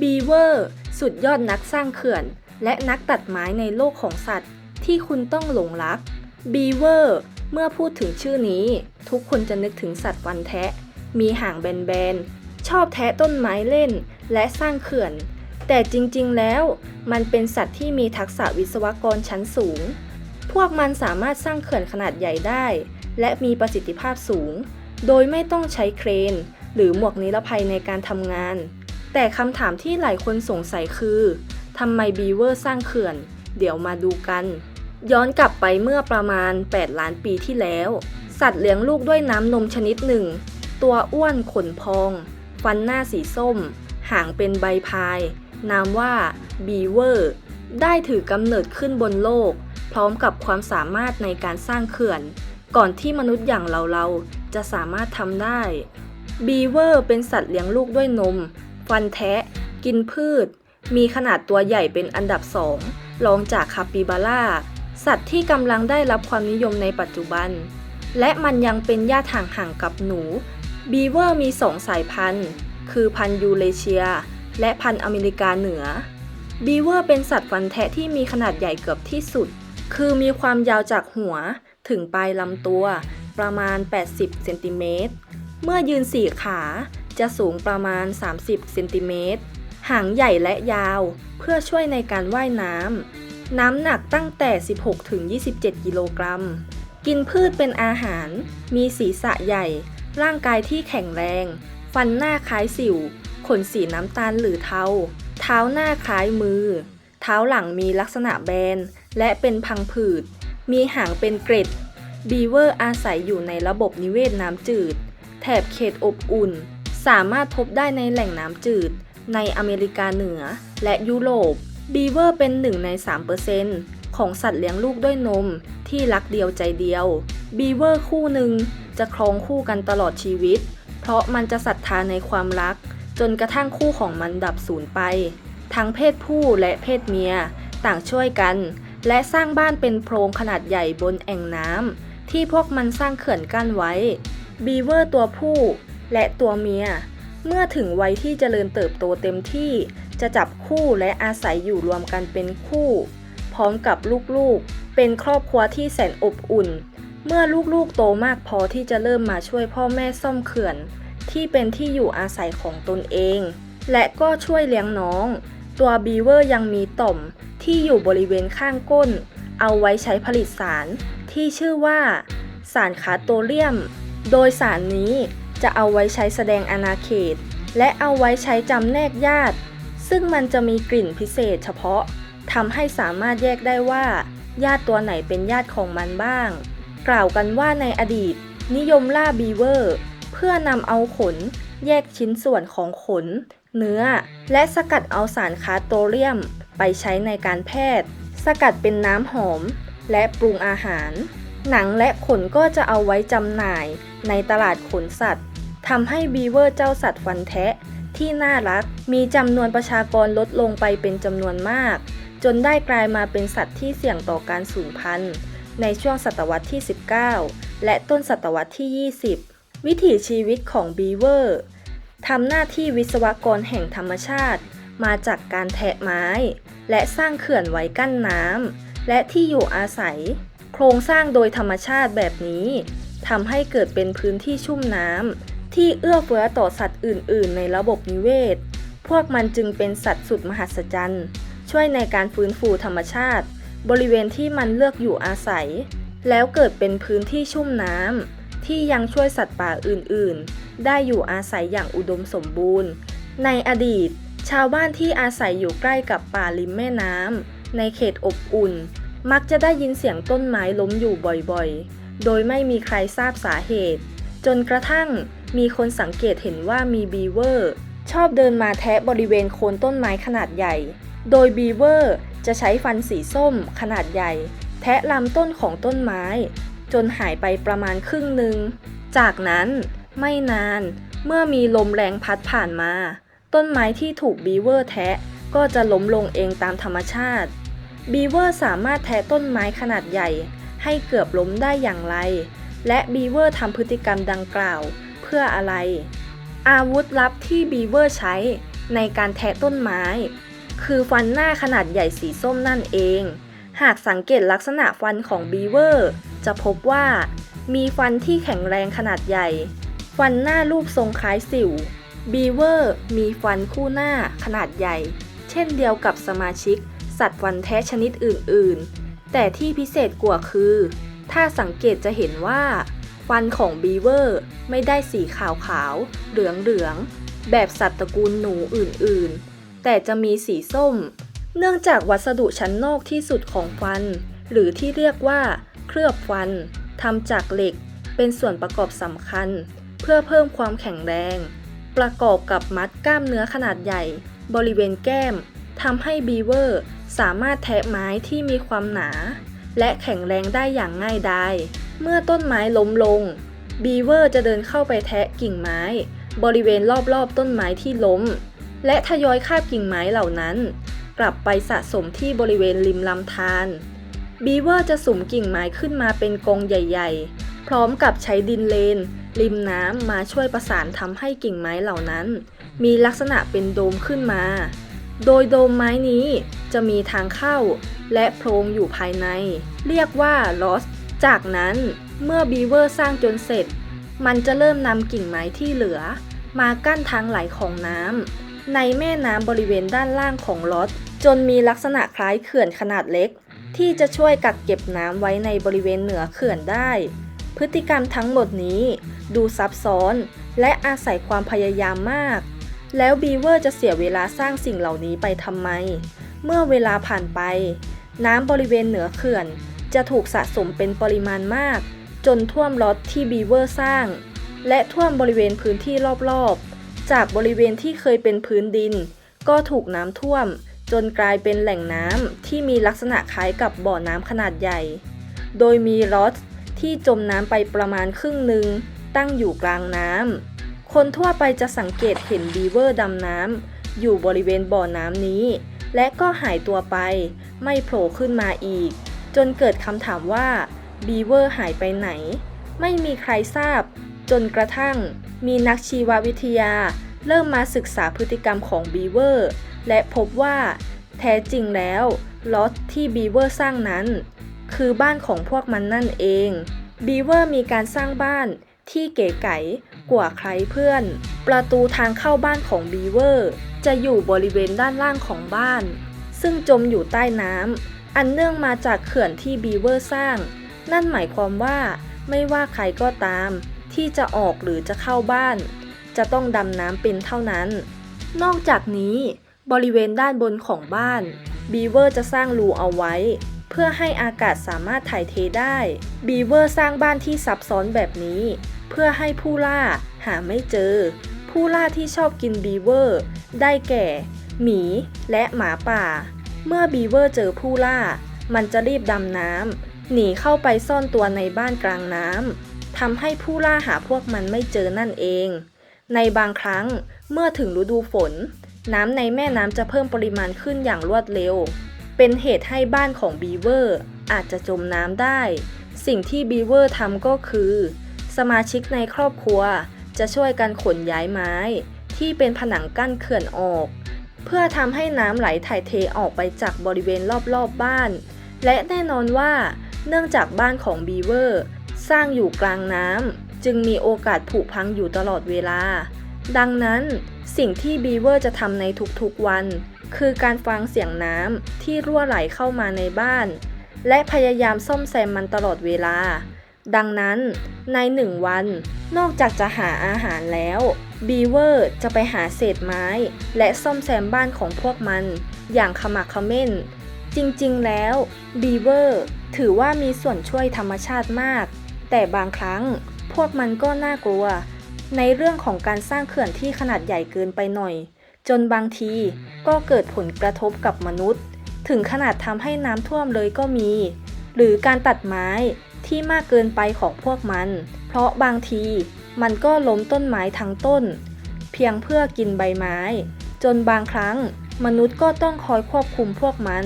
บีเวอร์สุดยอดนักสร้างเขื่อน และนักตัดไม้ในโลกของสัตว์ ที่คุณต้องหลงรักบีเวอร์เมื่อพูดถึงชื่อนี้ ทุกคนจะนึกถึงสัตว์วันแทะ มีหางแบนๆ ชอบแทะต้นไม้เล่น และสร้างเขื่อน แต่จริงๆแล้ว มันเป็นสัตว์ที่มีทักษะวิศวกรชั้นสูง พวกมันสามารถสร้างเขื่อนขนาดใหญ่ได้ และมีประสิทธิภาพสูง โดยไม่ต้องใช้เครน หรือหมวกนิรภัยในการทำงาน แต่คำถามที่หลายคนสงสัยคือทำไมบีเวอร์สร้างเขื่อน เดี๋ยวมาดูกัน ย้อนกลับไปเมื่อประมาณ 8 ล้านปีที่แล้ว สัตว์เลี้ยงลูกด้วยน้ำนมชนิดหนึ่ง ตัวอ้วนขนพอง ฟันหน้าสีส้ม หางเป็นใบพาย นามว่าบีเวอร์ ได้ถือกำเนิดขึ้นบนโลก พร้อมกับความสามารถในการสร้างเขื่อน ก่อนที่มนุษย์อย่างเราๆจะสามารถทำได้บีเวอร์เป็นสัตว์เลี้ยงลูกด้วยนม ฟันแทะ กินพืช มีขนาดตัวใหญ่เป็นอันดับสองรองจากคาปิบาร่า สัตว์ที่กำลังได้รับความนิยมในปัจจุบัน และมันยังเป็นญาติห่างๆกับหนู บีเวอร์มีสองสายพันธุ์ คือพันธุ์ยูเรเชีย และพันธุ์อเมริกาเหนือ บีเวอร์เป็นสัตว์ฟันแทะที่มีขนาดใหญ่เกือบที่สุด คือมีความยาวจากหัวถึงปลายลำตัว ประมาณ 80 เซนติเมตร เมื่อยืนสี่ขา จะสูงประมาณ 30เซนติเมตร หางใหญ่และยาว เพื่อช่วยในการว่ายน้ำ น้ำหนักตั้งแต่ 16ถึง27 กิโลกรัม กินพืชเป็นอาหาร มีศีรษะใหญ่ ร่างกายที่แข็งแรง ฟันหน้าคล้ายสิว ขนสีน้ำตาลหรือเทา เท้าหน้าคล้ายมือ เท้าหลังมีลักษณะแบน และเป็นพังผืด มีหางเป็นเกร็ด บีเวอร์อาศัยอยู่ในระบบนิเวศน้ำจืด แถบเขตอบอุ่น สามารถพบได้ในแหล่งน้ำจืด ในอเมริกาเหนือ และยุโรป บีเวอร์เป็นหนึ่งใน 3%ของสัตว์เลี้ยงลูกด้วยนมที่รักเดียวใจเดียว บีเวอร์คู่หนึ่งจะครองคู่กันตลอดชีวิต เพราะมันจะศรัทธาในความรัก จนกระทั่งคู่ของมันดับสูญไป ทั้งเพศผู้และเพศเมีย ต่างช่วยกัน และสร้างบ้านเป็นโพรงขนาดใหญ่บนแอ่งน้ำที่พวกมันสร้างเขื่อนกั้นไว้ บีเวอร์ตัวผู้ และตัวเมีย เมื่อถึงวัยที่เจริญเติบโตเต็มที่ จะจับคู่และอาศัยอยู่รวมกันเป็นคู่ พร้อมกับลูกๆ เป็นครอบครัวที่แสนอบอุ่น เมื่อลูกๆโตมากพอที่จะเริ่มมาช่วยพ่อแม่ซ่อมเขื่อน ที่เป็นที่อยู่อาศัยของตนเอง และก็ช่วยเลี้ยงน้อง ตัวบีเวอร์ยังมีต่อมที่อยู่บริเวณข้างก้น เอาไว้ใช้ผลิตสารที่ชื่อว่า สารคาโตเลียม โดยสารนี้ จะเอาไว้ใช้แสดงอาณาเขต และเอาไว้ใช้จำแนกญาติ ซึ่งมันจะมีกลิ่นพิเศษเฉพาะทำให้สามารถแยกได้ว่า ญาติตัวไหนเป็นญาติของมันบ้าง กล่าวกันว่าในอดีต นิยมล่าบีเวอร์ เพื่อนำเอาขน แยกชิ้นส่วนของขน เนื้อ และสกัดเอาสารคาโตเลียม ไปใช้ในการแพทย์ สกัดเป็นน้ำหอม และปรุงอาหาร หนังและขนก็จะเอาไว้จำหน่ายในตลาดขนสัตว์ ทำให้บีเวอร์เจ้าสัตว์ฟันแทะที่น่ารัก มีจำนวนประชากรลดลงไปเป็นจำนวนมาก จนได้กลายมาเป็นสัตว์ที่เสี่ยงต่อการสูญพันธุ์ ในช่วงศตวรรษที่ 19 และต้นศตวรรษที่ 20 วิถีชีวิตของบีเวอร์ทำหน้าที่วิศวกรแห่งธรรมชาติ มาจากการแทะไม้ และสร้างเขื่อนไว้กั้นน้ำและที่อยู่อาศัย โครงสร้างโดยธรรมชาติแบบนี้ทำให้เกิดเป็นพื้นที่ชุ่มน้ำ ที่เอื้อเฟื้อต่อสัตว์อื่น ๆ ในระบบนิเวศ พวกมันจึงเป็นสัตว์สุดมหัศจรรย์ ช่วยในการฟื้นฟูธรรมชาติ บริเวณที่มันเลือกอยู่อาศัย แล้วเกิดเป็นพื้นที่ชุ่มน้ำที่ยังช่วยสัตว์ป่าอื่น ๆ ได้อยู่อาศัยอย่างอุดมสมบูรณ์ ในอดีต ชาวบ้านที่อาศัยอยู่ใกล้กับป่าริมแม่น้ำในเขตอบอุ่น มักจะได้ยินเสียงต้นไม้ล้มอยู่บ่อย ๆ โดยไม่มีใครทราบสาเหตุ จนกระทั่ง มีคนสังเกตเห็นว่ามีบีเวอร์ ชอบเดินมาแทะบริเวณโคนต้นไม้ขนาดใหญ่ โดยบีเวอร์จะใช้ฟันสีส้มขนาดใหญ่ แทะลำต้นของต้นไม้ จนหายไปประมาณครึ่งหนึ่ง จากนั้นไม่นานเมื่อมีลมแรงพัดผ่านมา ต้นไม้ที่ถูกบีเวอร์แทะก็จะล้มลงเองตามธรรมชาติบีเวอร์สามารถแทะต้นไม้ขนาดใหญ่ ให้เกือบล้มได้อย่างไร และบีเวอร์ทำพฤติกรรมดังกล่าว เพื่ออะไร อาวุธลับที่บีเวอร์ใช้ในการแทะต้นไม้ คือฟันหน้าขนาดใหญ่สีส้มนั่นเอง หากสังเกตลักษณะฟันของบีเวอร์จะพบว่า มีฟันที่แข็งแรงขนาดใหญ่ ฟันหน้ารูปทรงคล้ายสิวบีเวอร์มีฟันคู่หน้าขนาดใหญ่ เช่นเดียวกับสมาชิก สัตว์ฟันแท้ชนิดอื่น ๆ แต่ที่พิเศษกว่าคือ ถ้าสังเกตจะเห็นว่า ฟันของบีเวอร์ไม่ได้สีขาวขาว เหลืองเหลือง แบบสัตว์ตระกูลหนูอื่นๆ แต่จะมีสีส้ม เนื่องจากวัสดุชั้นนอกที่สุดของฟัน หรือที่เรียกว่า เคลือบฟันทำจากเหล็ก เป็นส่วนประกอบสำคัญ เพื่อเพิ่มความแข็งแรง ประกอบกับมัดกล้ามเนื้อขนาดใหญ่ บริเวณแก้มทำให้บีเวอร์สามารถแทะไม้ที่มีความหนา และแข็งแรงได้อย่างง่ายดาย เมื่อต้นไม้ล้มลง บีเวอร์จะเดินเข้าไปแทะกิ่งไม้ บริเวณรอบๆต้นไม้ที่ล้ม และทยอยคาบกิ่งไม้เหล่านั้น กลับไปสะสมที่บริเวณริมลำธารบีเวอร์จะสุมกิ่งไม้ขึ้นมาเป็นกองใหญ่ ๆ พร้อมกับใช้ดินเลน ริมน้ำมาช่วยประสานทำให้กิ่งไม้เหล่านั้น มีลักษณะเป็นโดมขึ้นมา โดยโดมไม้นี้จะมีทางเข้า และโพรงอยู่ภายใน เรียกว่าลอส จากนั้นเมื่อบีเวอร์สร้างจนเสร็จ มันจะเริ่มนำกิ่งไม้ที่เหลือ มากั้นทางไหลของน้ำในแม่น้ำบริเวณด้านล่างของลอสจนมีลักษณะคล้ายเขื่อนขนาดเล็ก ที่จะช่วยกักเก็บน้ำไว้ในบริเวณเหนือเขื่อนได้ พฤติกรรมทั้งหมดนี้ ดูซับซ้อนและอาศัยความพยายามมาก แล้วบีเวอร์จะเสียเวลาสร้างสิ่งเหล่านี้ไปทำไม เมื่อเวลาผ่านไป น้ำบริเวณเหนือเขื่อน จะถูกสะสมเป็นปริมาณมาก จนท่วมล็อตที่บีเวอร์สร้าง และท่วมบริเวณพื้นที่รอบๆ จากบริเวณที่เคยเป็นพื้นดิน ก็ถูกน้ำท่วม จนกลายเป็นแหล่งน้ำที่มีลักษณะคล้ายกับบ่อน้ำขนาดใหญ่ โดยมีล็อตที่จมน้ำไปประมาณครึ่งหนึ่งตั้งอยู่กลางน้ำ คนทั่วไปจะสังเกตเห็นบีเวอร์ดำน้ำอยู่บริเวณบ่อน้ำนี้ และก็หายตัวไป ไม่โผล่ขึ้นมาอีก จนเกิดคำถามว่าบีเวอร์หายไปไหน ไม่มีใครทราบ จนกระทั่ง มีนักชีววิทยา เริ่มมาศึกษาพฤติกรรมของบีเวอร์และพบว่า แท้จริงแล้วล็อตที่บีเวอร์สร้างนั้น คือบ้านของพวกมันนั่นเองบีเวอร์มีการสร้างบ้านที่เก๋ไก๋กว่าใครเพื่อน ประตูทางเข้าบ้านของบีเวอร์จะอยู่บริเวณด้านล่างของบ้าน ซึ่งจมอยู่ใต้น้ำ อันเนื่องมาจากเขื่อนที่บีเวอร์สร้าง นั่นหมายความว่า ไม่ว่าใครก็ตาม ที่จะออกหรือจะเข้าบ้าน จะต้องดำน้ำเป็นเท่านั้น นอกจากนี้บริเวณด้านบนของบ้านบีเวอร์จะสร้างรูเอาไว้ เพื่อให้อากาศสามารถถ่ายเทได้บีเวอร์สร้างบ้านที่ซับซ้อนแบบนี้ เพื่อให้ผู้ล่าหาไม่เจอ ผู้ล่าที่ชอบกินบีเวอร์ ได้แก่ หมีและหมาป่า เมื่อบีเวอร์เจอผู้ล่า มันจะรีบดำน้ำหนีเข้าไปซ่อนตัวในบ้านกลางน้ำทำให้ผู้ล่าหาพวกมันไม่เจอนั่นเอง ในบางครั้งเมื่อถึงฤดูฝน น้ำในแม่น้ำจะเพิ่มปริมาณขึ้นอย่างรวดเร็ว เป็นเหตุให้บ้านของบีเวอร์อาจจะจมน้ำได้ สิ่งที่บีเวอร์ทำก็คือ สมาชิกในครอบครัวจะช่วยกันขนย้ายไม้ ที่เป็นผนังกั้นเขื่อนออก เพื่อทำให้น้ำไหลถ่ายเทออกไปจากบริเวณรอบๆบบ้าน และแน่นอนว่า เนื่องจากบ้านของบีเวอร์ สร้างอยู่กลางน้ำจึงมีโอกาสผุพังอยู่ตลอดเวลา ดังนั้นสิ่งที่บีเวอร์จะทำในทุกๆวัน คือการฟังเสียงน้ำที่รั่วไหลเข้ามาในบ้าน และพยายามซ่อมแซมมันตลอดเวลา ดังนั้นในหนึ่งวัน นอกจากจะหาอาหารแล้ว บีเวอร์จะไปหาเศษไม้ และซ่อมแซมบ้านของพวกมัน อย่างขมักขม้น จริงๆ แล้วบีเวอร์ถือว่ามีส่วนช่วยธรรมชาติมาก แต่บางครั้งพวกมันก็น่ากลัว ในเรื่องของการสร้างเขื่อนที่ขนาดใหญ่เกินไปหน่อย จนบางทีก็เกิดผลกระทบกับมนุษย์ ถึงขนาดทำให้น้ำท่วมเลยก็มี หรือการตัดไม้ ที่มากเกินไปของพวกมัน เพราะบางทีมันก็ล้มต้นไม้ทั้งต้น เพียงเพื่อกินใบไม้ จนบางครั้งมนุษย์ก็ต้องคอยควบคุมพวกมัน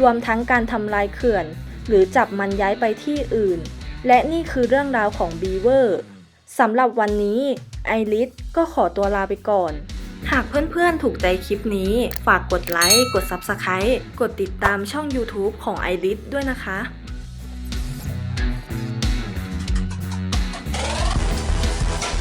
รวมทั้งการทำลายเขื่อน หรือจับมันย้ายไปที่อื่น และนี่คือเรื่องราวของบีเวอร์สำหรับวันนี้ไอริสก็ขอตัวลาไปก่อน หากเพื่อนๆถูกใจคลิปนี้ ฝากกดไลค์ กด Subscribe กดติดตามช่อง YouTube ของ i r i s ด้วยนะคะ